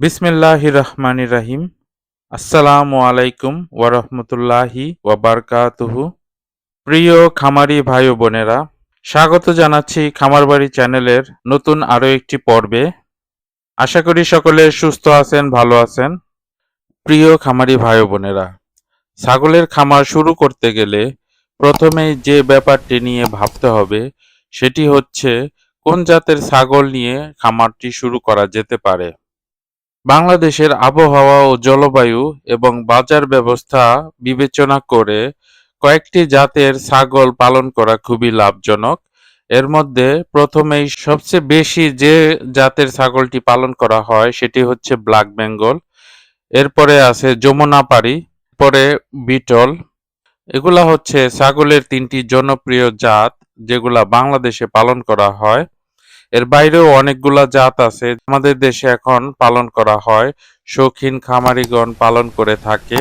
বিসমিল্লাহ রহমানির রাহিম। আসসালামু আলাইকুম ওয়ারহমতুল্লাহি ওয়াবারকাতুহু প্রিয় খামারি ভাই বোনেরা, স্বাগত জানাচ্ছি খামারবাড়ি চ্যানেলের নতুন আরও একটি পর্বে। আশা করি সকলে সুস্থ আছেন, ভালো আছেন। প্রিয় খামারি ভাই বোনেরা, ছাগলের খামার শুরু করতে গেলে প্রথমেই যে ব্যাপারটি নিয়ে ভাবতে হবে, সেটি হচ্ছে কোন জাতের ছাগল নিয়ে খামারটি শুরু করা যেতে পারে। বাংলাদেশের আবহাওয়া ও জলবায়ু এবং বাজার ব্যবস্থা বিবেচনা করে কয়েকটি জাতের ছাগল পালন করা খুবই লাভজনক। এর মধ্যে প্রথমেই সবচেয়ে বেশি যে জাতের ছাগলটি পালন করা হয় সেটি হচ্ছে ব্ল্যাক বেঙ্গল। এরপরে আছে যমুনাপাড়ি পরে বিটল। এগুলা হচ্ছে ছাগলের তিনটি জনপ্রিয় জাত যেগুলা বাংলাদেশে পালন করা হয়। এর বাইরেও অনেকগুলা জাত আছে। আমাদের দেশে এখন পালন করা হয়, শৌখিন খামারিগণ পালন করে থাকে।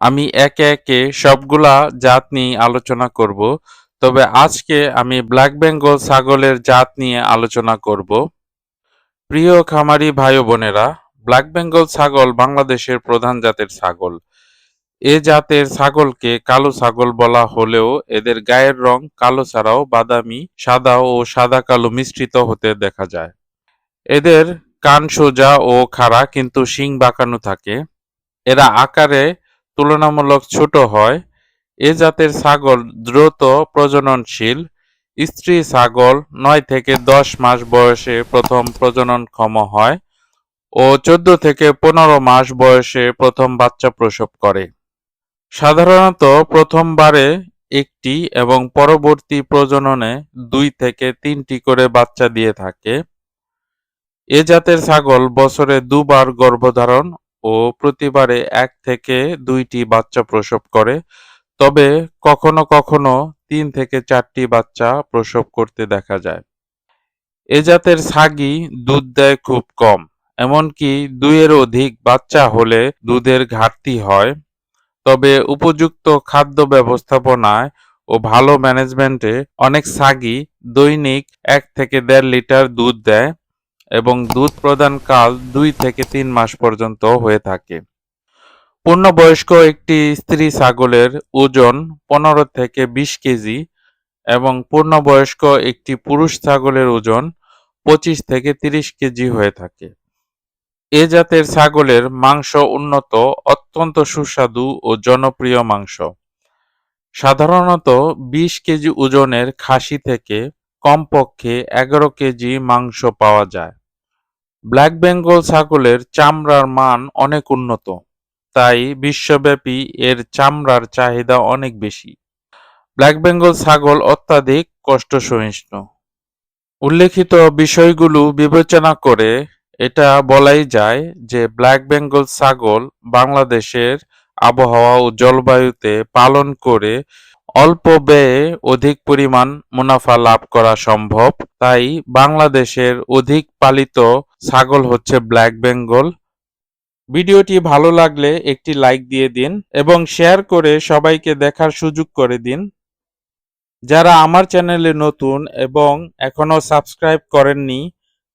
আমি একে একে সবগুলা জাত নিয়ে আলোচনা করব, তবে আজকে আমি ব্ল্যাক বেঙ্গল ছাগলের জাত নিয়ে আলোচনা করব। প্রিয় খামারি ভাই বোনেরা, ব্ল্যাক বেঙ্গল ছাগল বাংলাদেশের প্রধান জাতের ছাগল। এ জাতের ছাগলকে কালো ছাগল বলা হলেও এদের গায়ের রং কালো ছাড়াও বাদামি, সাদা ও সাদা কালো মিশ্রিত হতে দেখা যায়। এদের কান সোজা ও খাড়া কিন্তু শিং বাঁকানো থাকে। এরা আকারে তুলনামূলক ছোট হয়। এ জাতের ছাগল দ্রুত প্রজননশীল। স্ত্রী ছাগল নয় থেকে দশ মাস বয়সে প্রথম প্রজননক্ষম হয় ও চোদ্দ থেকে পনেরো মাস বয়সে প্রথম বাচ্চা প্রসব করে। সাধারণত প্রথমবারে একটি এবং পরবর্তী প্রজননে দুই থেকে তিনটি করে বাচ্চা দিয়ে থাকে। এ জাতের ছাগল বছরে দুবার গর্ভধারণ ও প্রতিবারে এক থেকে দুইটি বাচ্চা প্রসব করে, তবে কখনো কখনো তিন থেকে চারটি বাচ্চা প্রসব করতে দেখা যায়। এ জাতের ছাগি দুধ দেয় খুব কম, এমনকি দুইয়ের অধিক বাচ্চা হলে দুধের ঘাটতি হয়। তবে উপযুক্ত খাদ্য ব্যবস্থাপনায় ও ভালো ম্যানেজমেন্টে অনেক সাগি দৈনিক এক থেকে দেড় লিটার দুধ দেয় এবং দুধ প্রদান কাল দুই থেকে তিন মাস পর্যন্ত হয়ে থাকে। পূর্ণবয়স্ক একটি স্ত্রী ছাগলের ওজন পনেরো থেকে বিশ কেজি এবং পূর্ণবয়স্ক একটি পুরুষ ছাগলের ওজন পঁচিশ থেকে তিরিশ কেজি হয়ে থাকে। এ জাতের ছাগলের মাংস উন্নত, অত্যন্ত সুস্বাদু ও জনপ্রিয় মাংস। সাধারণত বিশ কেজি ওজনের খাসি থেকে কমপক্ষে এগারো কেজি মাংস পাওয়া যায়। ব্ল্যাক বেঙ্গল ছাগলের চামড়ার মান অনেক উন্নত, তাই বিশ্বব্যাপী এর চামড়ার চাহিদা অনেক বেশি। ব্ল্যাক বেঙ্গল ছাগল অত্যাধিক কষ্ট সহিষ্ণু উল্লেখিত বিষয়গুলো বিবেচনা করে এটা বলাই যায় যে ব্ল্যাক বেঙ্গল ছাগল বাংলাদেশের আবহাওয়া ও জলবায়ুতে পালন করে অল্প ব্যয়ে অধিক পরিমাণ মুনাফা লাভ করা সম্ভব। তাই বাংলাদেশের অধিক পালিত ছাগল হচ্ছে ব্ল্যাক বেঙ্গল। ভিডিওটি ভালো লাগলে একটি লাইক দিয়ে দিন এবং শেয়ার করে সবাইকে দেখার সুযোগ করে দিন। যারা আমার চ্যানেলে নতুন এবং এখনও সাবস্ক্রাইব করেননি